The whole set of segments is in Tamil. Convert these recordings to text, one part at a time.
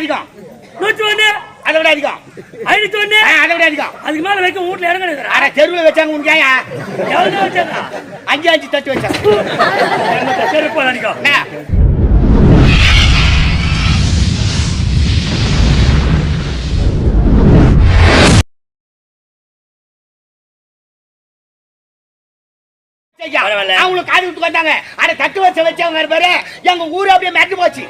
அதிகம் நூத்தி ஒண்ணு அதை விட அதிகம் ஐநூத்தி ஒண்ணு அதை விட அதிகம் அதுக்கு மேல வைக்க வீட்டுல கிடையாது அட தெருவில் வச்சாங்க உனக்கு ஏன்? எவ்வளவு வச்சாங்க? அஞ்சு அஞ்சு தட்டு வச்சாங்க. செருப்பா பரவாயில்ல. அவங்களுக்கு காது விட்டு வந்தாங்க. அட தட்டு வச்ச வச்சவங்க பேரு. எங்க ஊரு அப்படியே மிரண்டு போச்சு.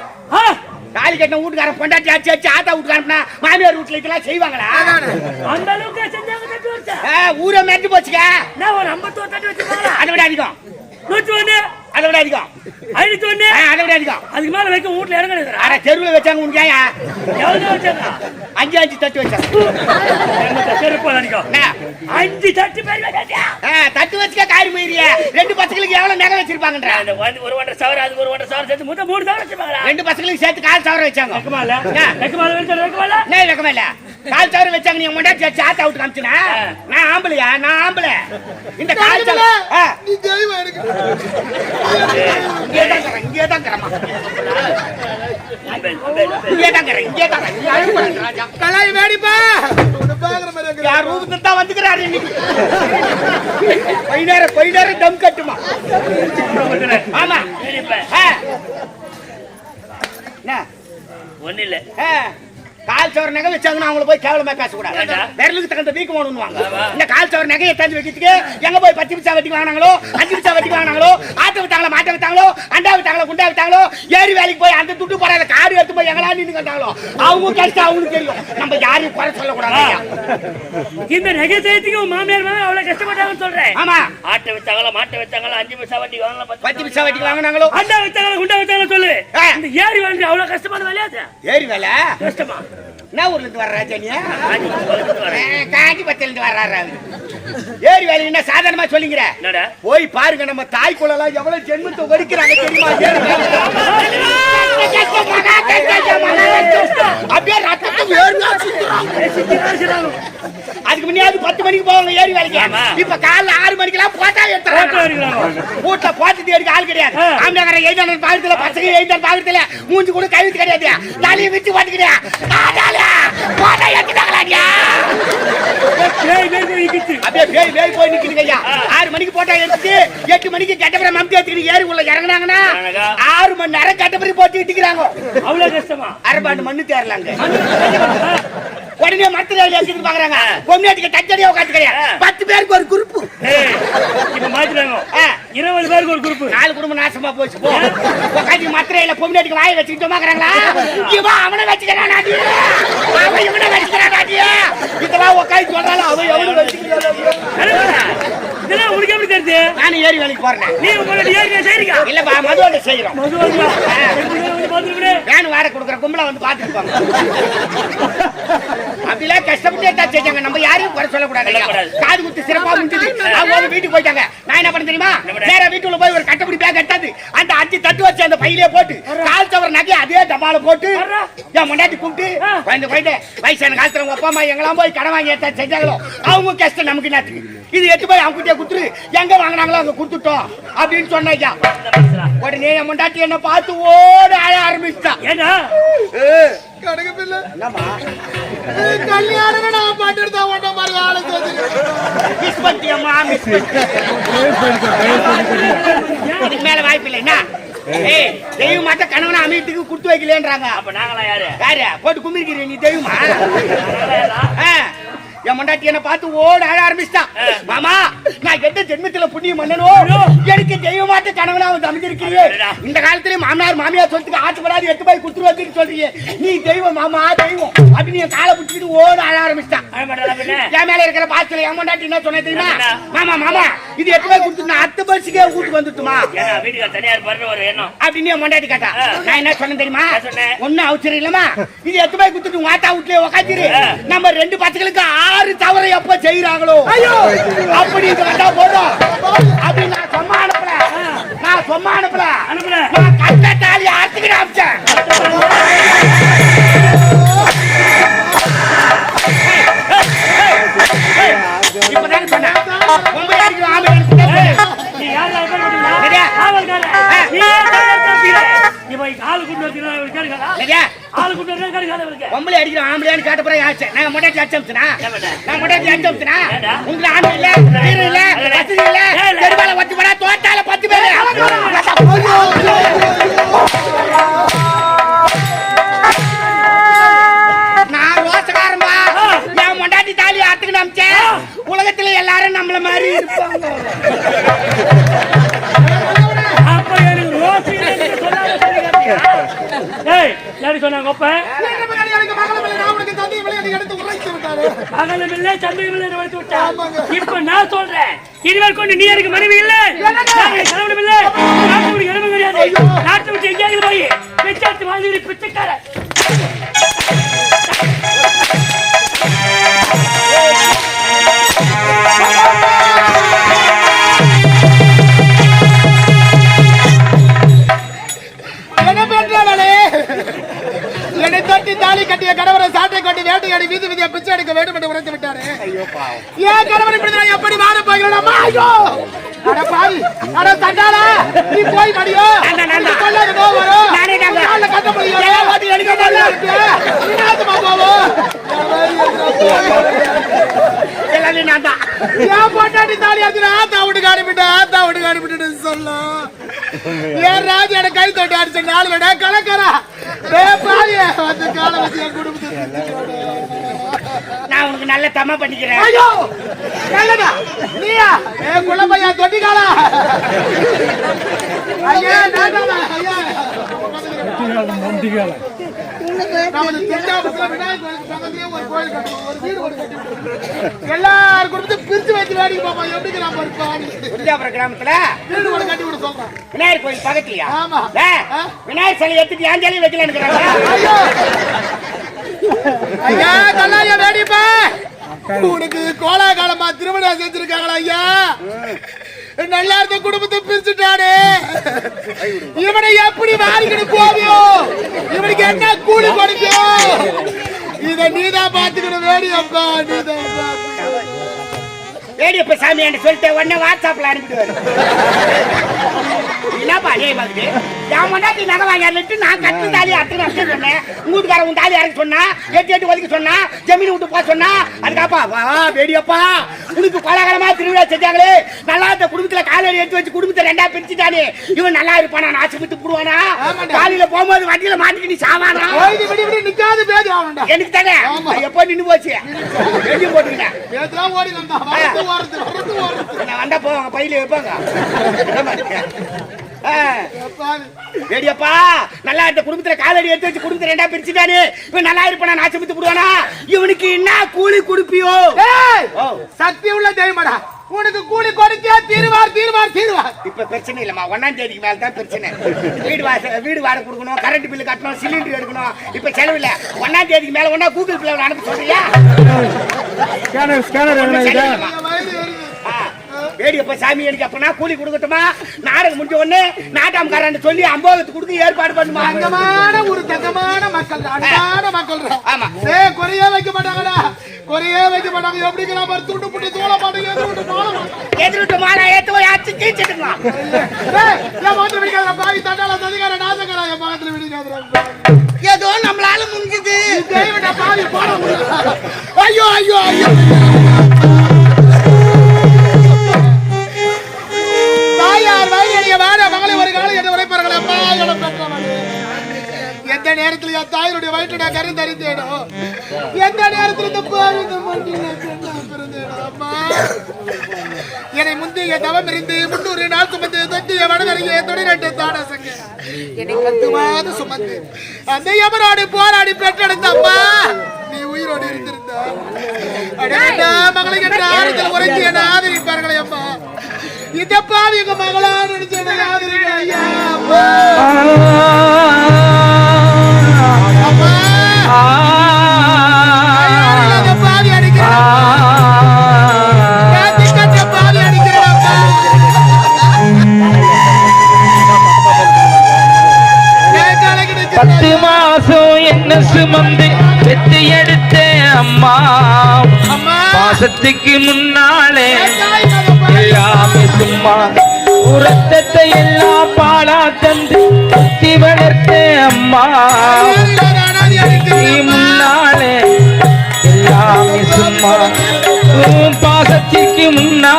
தாலி கட்டின வீட்டுக்காரன் பொண்டாட்டி அடிச்சு அடிச்சு ஆத்தா வீட்டுக்காரனா மாமியார் வீட்டுல இதெல்லாம் செய்வாங்களா? அந்த அளவுக்கு செஞ்சாங்க ஊரே மிரண்டு போச்சுங்க நான் ஒரு ஐம்பத்தோரு தட்டு வச்சிருக்காங்க அதை விட அதிகம். நூத்தி ஒண்ணு அதை விட அதிகம். ஒண்ணு ஆ, அதை விட அதிகம். அதுக்கு மேல வைக்க வீட்டுல இடம் கிடையாது அட தெருவில் வச்சாங்க உனக்கு ஏன்? எவ்வளவு வச்சாங்க? அஞ்சு அஞ்சு தட்டு வச்சாங்க. செருப்பா நினைக்கும் என்ன? அஞ்சு தட்டு பேர் தட்டு வச்சுக்க காரி மீறிய ரெண்டு பசங்களுக்கு எவ்வளவு நகை வச்சிருப்பாங்கன்ற? அந்த வந்து ஒரு ஒன்றரை சவரம் அது ஒரு ஒன்றரை சவரம் சேர்த்து மொத்தம் மூணு வச்சிருப்பாங்களா? ரெண்டு பசங்களுக்கு சேர்த்து கால் சவரம் வச்சாங்க. வெக்கமா இல்ல? வெக்கமா இல்ல? வெக்கமா இல்ல? வெக்கமா இல்ல. கால் சவரம் வச்சாங்க நீங்க முன்னாடி ஆத்தா விட்டு காமிச்சுனா? நான் ஆம்பளையா? நான் ஆம்பளை. இந்த கால் சவரம் ஆ, நீ தெய்வம் எனக்கு. இங்கே தான் இருக்கிறேன், இங்கே தான் இருக்கிறேம்மா. இங்கே தான் இருக்கிறேன், இங்கே தான். நீ ராஜா. கலாய் வேடிப்பா. யார் ரூபத்துல தான் வந்துக்கிறாரு இன்னைக்கு. கொஞ்ச நேரம் தம் கட்டுமா? ஆமா. ஆ. என்ன ஒண்ணு இல்ல ஆ, கால் சவர நகை வச்சாங்கன்னா அவங்கள போய் கேவலமா பேசக்கூடாது? விரலுக்கு தகுந்த வீக்கம் ஒண்ணுவாங்க. இந்த கால் சவர நகையை தந்து வைக்கிறதுக்கு எங்க போய் பத்து பிச்சா வட்டிக்கு வாங்கினாங்களோ அஞ்சு பிச்சா வட்டிக்கு வாங்கினாங்களோ ஆட்டை விட்டாங்களோ மாட்டை விட்டாங்களோ அண்டா விட்டாங்களோ குண்டா விட்டாங்களோ ஏரி வேலைக்கு போய் அந்த துட்டு போறாத காடு எடுத்து போய் எங்களா நின்று கட்டாங்களோ அவங்க கஷ்டம் அவங்களுக்கு தெரியும். நம்ம யாரையும் குறை சொல்லக்கூடாது. இந்த நகைசயத்துக்கு உன் மாமியார் மாமி அவ்வளவு கஷ்டப்பட்டாங்கன்னு சொல்றேன். ஆமா. ஆட்டை வச்சாங்களா மாட்டை வச்சாங்களா அஞ்சு பைசா வட்டி வாங்கலாம் பத்து பிச்சா வட்டிக்கு வாங்கினாங்களோ? அண்டா வச்சாங்களா குண்டா வச்சாங்களா சொல்லு. இந்த ஏரி வாழ்க்கை அவ்வளவு கஷ்டமான வேலையா? ஏரி வேலை? கஷ்டமா. என்ன ஊர்ல இருந்து வர்ற ராஜானியா. காஞ்சிபத்தில இருந்து வர்றாரு. ஏரி வேலை என்ன சாதாரணமா சொல்லிங்கிற என்னடா போய் பாருங்க நம்ம தாய் குளம் எவ்வளவு ஜென்மத்தை ஒடுக்கிறாங்க தெரியுமா. அப்படியே ரத்தத்தை சுத்துறான். அதுக்கு முன்னாடி பத்து மணிக்கு போவாங்க ஏரி வேலைக்கு. இப்ப காலைல ஆறு மணிக்கெல்லாம் போட்டா போட்டோ எடுத்துறாங்க. வீட்டுல போட்டு எடுக்க ஆள் கிடையாது ஆ. ஆம்பளை எழுதான பாக்கத்துல பசங்க எழுதான பாக்கத்துல மூஞ்சி கூட கழுத்து கிடையாது தலையை விட்டு பாட்டுக்கிறியா போட்டா எடுத்துட்டாங்களா. அப்படியே பேய் பேய் போய் நிக்குதுங்க ஐயா ஆறு மணிக்கு போட்டா எடுத்து எட்டு மணிக்கு கட்டப்பரை மம்தி எடுத்துக்கிட்டு ஏரி உள்ள இறங்குனாங்கன்னா. ஆறு மணி நேரம் கட்டப்பரை போட்டு இட்டுக்கிறாங்க அவ்வளவு கஷ்டமா? அரபாண்டு மண்ணு தேரலாங்க. உடனே மரத்துல எடுத்துட்டு பாக்குறாங்க. பொம்னாட்டிக்கு டச்சடியா உட்காந்து கிடையாது. பத்து பேருக்கு ஒரு ஏய், இப்ப மாத்திட்டாங்க. இருபது பேருக்கு ஒரு குரூப் நாலு குடும்பம் நாசமா போச்சு. உட்காந்து மத்திரையில பொம்னாட்டிக்கு வாயை வச்சுக்கிட்டு பாக்குறாங்களா இவன் அவனை வச்சுக்கிறான் நாட்டி அவன் இவனை வச்சுக்கிறான் நாட்டி இதெல்லாம் உட்காந்து சொல்றாலும் அவன் எவனு வச்சுக்கிறான் இதெல்லாம் உனக்கு எப்படி தெரியுது நானும் ஏரி வேலைக்கு போறேன். நீ உங்களோட ஏரியா செய்றீங்க? இல்லப்பா மதுவோட செய்யறோம் மது வந்து? வேன் வாடகை கொடுக்குற கும்பல வந்து பாத்துருப்பாங்க அப்படிலாம் கஷ்டப்பட்டு தான் செஞ்சாங்க நம்ம யாரையும் குறை சொல்லக்கூடாது. காது குத்து சிறப்பா முடிஞ்சது அவங்க வந்து வீட்டுக்கு போயிட்டாங்க நான் என்ன பண்ண தெரியுமா? நேரா வீட்டுக்குள்ள போய் ஒரு கட்டப்படி பேக் எடுத்தாது அந்த அஞ்சு தட்டு வச்சு அந்த பையிலே போட்டு கால் தவறு நகை அதே டப்பால போட்டு. என் முன்னாடி கூப்பிட்டு. குழந்தை குழந்தை வயசான காலத்துல உங்க அப்பா அம்மா எங்கெல்லாம் போய் கடன் வாங்கி எடுத்தா செஞ்சாங்களோ அவங்க கஷ்டம் நமக்கு என்னத்துக்கு இது எட்டு போய் அவங்க கிட்டே குத்துரு எங்க வாங்கினாங்களோ அங்க கொடுத்துட்டோம் அப்படின்னு சொன்னா ஐயா. இந்த மனுஷனா? உடனே என் முண்டாட்டி என்ன பார்த்து ஓட அழ பிள்ளை. நான் பாட்டு மாதிரி ஆளு. மிஸ் மிஸ் இதுக்கு மேல வாய்ப்பு இல்லை என்ன? ஏய் தெய்வம் மாத்த கணவனை அமையத்துக்கு குடுத்து வைக்கலன்றாங்க அப்ப நாங்களா யாரு? யாரு? போட்டு கும்பிருக்கிறீ நீ தெய்வமா? என் மண்டாட்டி என்ன பார்த்து ஓட அழ ஆரம்பிச்சிட்டான் மாமா நான் எந்த ஜென்மத்துல புண்ணியம் பண்ணணும் எனக்கு தெய்வமாட்ட கணவனா வந்து அமைஞ்சிருக்கிறீ இந்த காலத்துல மாமனார் மாமியார் சொல்றதுக்கு ஆட்டுப்படாது எட்டு போய் குத்துரு வந்து சொல்றீங்க. நீ தெய்வம் மாமா தெய்வம். அப்படின்னு என் காலை பிடிச்சிட்டு ஓட அழ ஆரம்பிச்சிட்டான்? என் மேல இருக்கிற பாத்துல என் மண்டாட்டி என்ன சொன்ன தெரியுமா? மாமா மாமா இது எட்டு போய் கொடுத்து நான் அத்து பஸ்ஸுக்கே வீட்டுக்கு வந்துட்டுமா? வீட்டுக்கு தனியா இருப்பாருன்னு ஒரு எண்ணம். அப்படின்னு என் மண்டாட்டி கேட்டா. ஆ. நான் என்ன சொன்னேன் தெரியுமா? ஒன்னும் அவசரம் இல்லமா இது எட்டு போய் கொடுத்துட்டு வீட்லயே உக்காந்துரு. ஆ. நம்ம ரெண்டு பசங்களுக்கு ஆறு தவறை எப்ப செய்யறாங்களோ அப்படி வந்தா போதும். அப்படி நான் சும்மா அனுப்பல நான் சும்மா அனுப்பல அனுப்புல நான் கட்ட தாலி ஆத்துக்கிட்டு அமிச்சேன். நான் ஏமாடா? நான் மொட்டாட்டி அச்சம்த்துனா ஏண்டா? உங்களுக்கு ஆண்டு இல்ல இல்ல வசதி இல்ல. தெருவால தோட்டால பத்து பேரு. நான் ரோசக்காரன்பா. என் மொண்டாட்டி தாலி ஆத்துக்கு நம்பிச்சேன் உலகத்துல எல்லாரும் நம்மள மாதிரி இருப்பாங்க. அப்ப எனக்கு யாரு சொன்னாங்க ஒப்ப எனக்கு மகளம் இல்லை, நான் எடுத்து உரைத்து விட்டாரு பகலும் இல்ல சந்தையும் இல்ல வளர்த்து விட்டா இப்ப நான் சொல்றேன். இதுவரை கொண்டு நீ எனக்கு மனைவி இல்ல. கணவனும் இல்ல. நாட்டு விட்டு இடமும் கிடையாது. நாட்டு விட்டு எங்கேயாவது போய் பிச்சாத்து வாழ்ந்து பிச்சைக்கார என்ன பண்றாளே என்னை தட்டி தாலி கட்டிய கணவரை சாட்டை கட்டி வேட்டையாடி வீதி வீதியா பிச்சை எடுக்க வேண்டும் என்று உரைத்து விட்டாரு. ஏன் கணவன் இப்படி நான் எப்படி வாழ போகிறேன்? ஐயோ! அட பாவி அட நீ போய் மடியோ. நான்தா. நீ வரும். கால்ல கட்ட முடியும் எல்லாம் ஓட்டி நல்லா இருக்கு. நீ நான் தான். ஏன் பொண்டாட்டி தாலி அடிச்சுனா ஆத்தா அனுப்பிட்டு ஆத்தா வீட்டுக்கு அனுப்பிட்டு சொல்லும் ஏன் ராஜு எனக்கு கை தொட்டு அடிச்ச நாலு விட கலக்கறா? டே பாவிய வந்து கால வச்சு என் குடும்பத்தை. நான் உனக்கு நல்ல தம்மா பண்ணிக்கிறேன். ஐயோ நல்லதா நீயா? ஏ குழம்பையா தொட்டிக்காலா ஐயா நான்தானா? ஐயா நமது விநாயகர் கோயிலுக்கு பக்கத்துலயே ஒரு கோயில் கட்டணும். ஒரு வீடு கட்டி குடும்பத்தையும் பிரிச்சு வச்சு வேடிக்கை பார்ப்போம். எப்படி பாடி குருஜாபுரம் கிராமத்துல வீடு கட்டி விட சொல்றேன். விநாயகர் கோயில் பக்கத்துலயா? ஆமா. விநாயகர் சிலை எடுத்துட்டு ஏன் சிலை வைக்கலன்னு ஐயோ. ஐயா. கல்லாயா வேடிப்பா. உனக்கு கோலாகாலமா திருமணம் செஞ்சிருக்காங்களா ஐயா? நல்லா இருந்த குடும்பத்தை பிரிச்சுட்டானே. இவனை எப்படி வாரிக்கிட்டு போவியோ என்ன கூலி கொடுக்கும் இத நீதான் பாத்துக்கணும் வேடியப்பா நீதான் பாத்துக்கணும். வேடியப்ப சாமி என்று சொல்லிட்டு உடனே வாட்ஸ்அப்ல அனுப்பிடுவாரு என்னப்பா அதே மாதிரி? என் முன்னாடி நகை வாங்கிட்டு நான் கட்டு தாலி அத்தனை அர்த்தம் சொன்னேன். வீட்டுக்கார உன் தாலி இறக்க சொன்னா? எட்டு எட்டு ஒதுக்க சொன்னா? ஜமீன் விட்டு போக சொன்னா? அதுக்காப்பா வா வேடியப்பா உனக்கு பலகாலமா திருவிழா செஞ்சாங்களே? நல்லா இந்த குடும்பத்துல காலையில எடுத்து வச்சு குடும்பத்தை ரெண்டா பிரிச்சுட்டானே. இவன் நல்லா இருப்பானா? நான் ஆசைப்பட்டு போடுவானா. காலையில போகும்போது வண்டியில மாட்டிக்கிட்டு நீ சாவானா? நிக்காது பேதி ஆகணும்டா எனக்கு தானே? ஆமா. எப்போ நின்னு போச்சு? எழுதி போட்டுக்கிட்டேன். ஓடி வந்தா வந்தா போவாங்க பையில வைப்பாங்க. ஏடியப்பா நல்லா இந்த குடும்பத்துல காலடி எடுத்து வச்சு குடும்பத்தை ரெண்டா பிரிச்சுட்டானே. இவன் நல்லா இருப்பானா நாச்சு வித்து விடுவானா இவனுக்கு என்ன கூலி கொடுப்பியோ? சக்தி உள்ள தெய்வமடா. உனக்கு கூலி கொடுக்க தீர்வார் தீர்வார் தீர்வார். இப்ப பிரச்சனை இல்லம்மா ஒன்னாம் தேதிக்கு மேல தான் பிரச்சனை. வீடு வாச வீடு வாடகை கொடுக்கணும் கரண்ட் பில்லு கட்டணும் சிலிண்டர் எடுக்கணும். இப்ப செலவு இல்ல. ஒன்னாம் தேதிக்கு மேல ஒன்னா கூகுள் பிளே அனுப்ப சொல்றியா? ஸ்கேனர் ஸ்கேனர் ஆ, வேடியப்ப சாமி எனக்கு அப்பனா கூலி கொடுக்கட்டுமா? நாடகம் முடிஞ்ச உடனே நாட்டாமக்காரன் சொல்லி அம்போகத்துக்கு கொடுக்க ஏற்பாடு பண்ணுமா? தங்கமான ஒரு தங்கமான மக்கள் அன்பான மக்கள். ஆமா. ஏய் குறையே வைக்க மாட்டாங்கடா. குறையே வைக்க மாட்டாங்க. எப்படிங்கிற மாதிரி துண்டு புட்டு தோல மாட்டாங்க எது விட்டு போல மாட்டாங்க எதிர்ட்டு மாலை ஏத்து போய் அச்சு கீச்சிட்டுங்களா ஏய் என் மாத்திரம் விடிக்காத பாவி தண்டால சதிகார நாசகார என் மாத்திரம் விடிக்காத ஏதோ நம்மளால முடிஞ்சது. பாவி போட முடியல. ஐயோ ஐயோ ஐயோ. வாட மகளை ஒரு காலம் என்று உரைப்பார்கள். அப்பா என எந்த நேரத்தில் என் தாயினுடைய வயிற்று நான் கருந்தறிந்தேனோ எந்த நேரத்தில் இந்த பாவி இந்த பிறந்தேனோ? அம்மா. என்னை முந்தைய தவம் இருந்து முன்னூறு நாள் சுமந்து தொட்டிய வடதறிய தொழிலட்டு தாடசங்க என்னை பத்து சுமந்து அந்த யமனோடு போராடி பெற்றெடுத்த அம்மா. நீ உயிரோடு இருந்திருந்தா அடடா மகளை என்ற ஆறுதல் உரைத்து என்ன ஆதரிப்பார்களே அம்மா. இந்த பாவி எங்க மகளா நினைச்சு ஐயா பத்து மாசம் என்ன சுமந்து பெத்து எடுத்த அம்மா மாசத்துக்கு முன்னாலே உரத்தத்தை எல்லாம் பாலா தந்து கத்தி வளர்த்த அம்மா. நீ முன்னாலே எல்லாமே சும்மா. பாசத்திற்கு முன்னா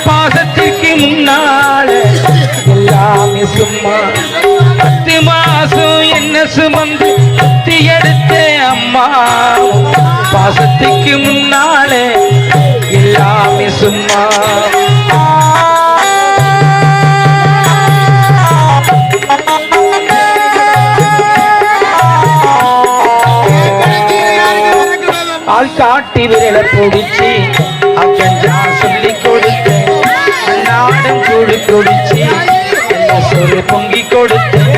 பாசத்துக்கு பாசத்திற்கு முன்னால எல்லாமே சும்மா பத்து மாசம் என்ன சுமந்து பத்தி எடுத்த அம்மா. பாசத்துக்கு முன்னால எல்லாமே சும்மா. ஆள் காட்டி விரல பிடிச்சி அக்கஞ்சா சொல்லி நாடம் கூடு குடிச்சு சொல்லி பொங்கி கொடுத்தேன்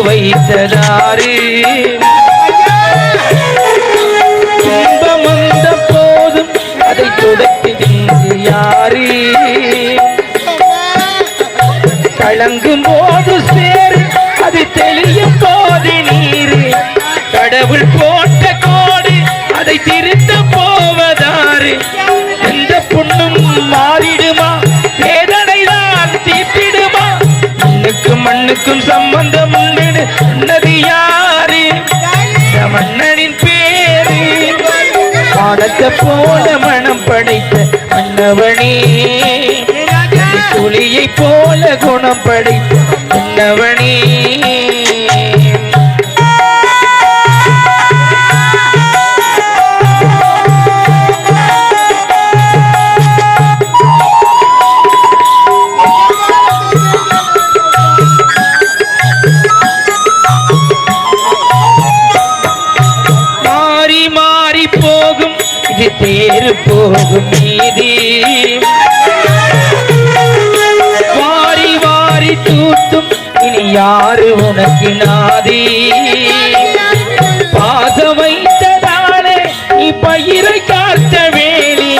நெருப்பு துன்பம் வந்த போதும் அதை துடைத்து யாரு கலங்கும் போது சேரு அது தெளியும் போது நீர். கடவுள் போட்ட கோடு அதை திருத்த போவதாறு எந்த புண்ணும் மாறிடுமா? வேதனை தான் தீர்த்திடுமா? மண்ணுக்கும் மண்ணுக்கும் சம்பந்தம் உண்டு உன்னது யாரு? மன்னனின் பேரு. பாடத்தை போல மனம் படைத்த மன்னவனே துளியை போல குணம் படைத்த மன்னவனே நீதி வாரி வாரி தூத்தும் இனி யாரு உனக்கு நாதி பாசம் வைத்ததாலே நீ பயிரை காத்த வேலி.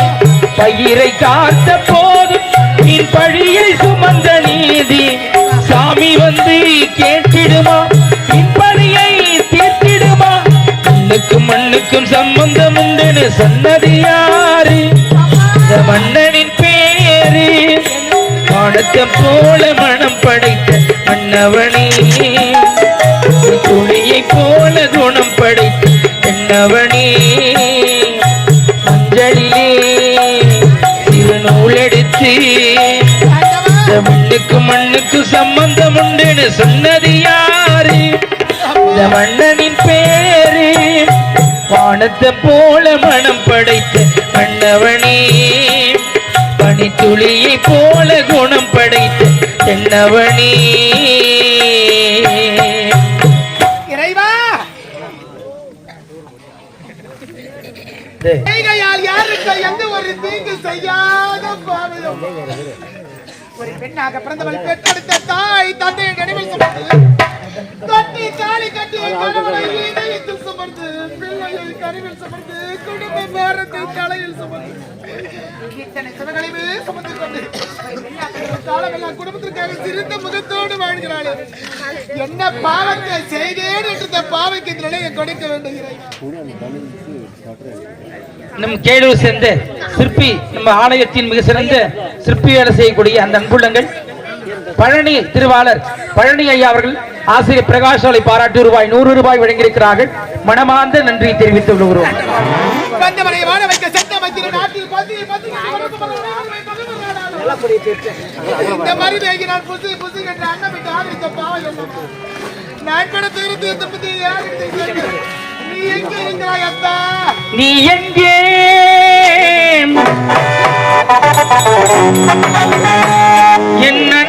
பயிரை காத்த போதும் நீ பழியை சுமந்த நீதி. சாமி வந்து கேட்டிடுமா? இப்படியை தீர்த்திடுமா? மண்ணுக்கும் மண்ணுக்கும் சம்பந்தம் உண்டுன்னு சொன்னது யாரு? அந்த மன்னனின் பேரு வானத்தை போல மனம் படைத்த மன்னவனே. துணியை போல குணம் படைத்த என்னவனே மஞ்சளிலே திருநூல் எடுத்து இந்த மண்ணுக்கு மண்ணுக்கு சம்பந்தம் உண்டுன்னு சொன்னது யாரு? இந்த மன்னனின் பேர் வானத்தை போல மனம் படைத்த மன்னவனே பனித்துளியை போல குணம் படைத்த தென்னவனே இறைவா! யாருக்கு எந்த ஒரு தீங்கு செய்யாத பாவியும் ஒரு பெண்ணாக பிறந்தவள் பெற்றெடுத்த தாய் தந்தையை நினைவில் சுமந்து தொட்டி தாலி கட்டி கணவனை இதயத்தில் சுமந்து பிள்ளையை கருவில் சுமந்து குடும்ப பாரத்தை தலையில் சுமந்து. இத்தனை சிவகளைவே சுமந்து கொண்டு காலமெல்லாம் குடும்பத்திற்காக சிறந்த முகத்தோடு வாழ்கிறாளே. என்ன பாவத்தை செய்தேன் என்று இந்த பாவைக்கு இந்த நிலையை கொடுக்க நம் கேளூர் சேர்ந்த சிற்பி நம்ம ஆலயத்தின் மிக சிறந்த சிற்பி வேலை செய்யக்கூடிய அந்த அன்புள்ளங்கள் பழனி திருவாளர் பழனி ஐயா அவர்கள் ஆசிரியர் பிரகாஷ் பாராட்டி ரூபாய் நூறு ரூபாய் வழங்கியிருக்கிறார்கள் மனமார்ந்த நன்றி இருக்கிறாய் அத்தா நீ எங்கே என்ன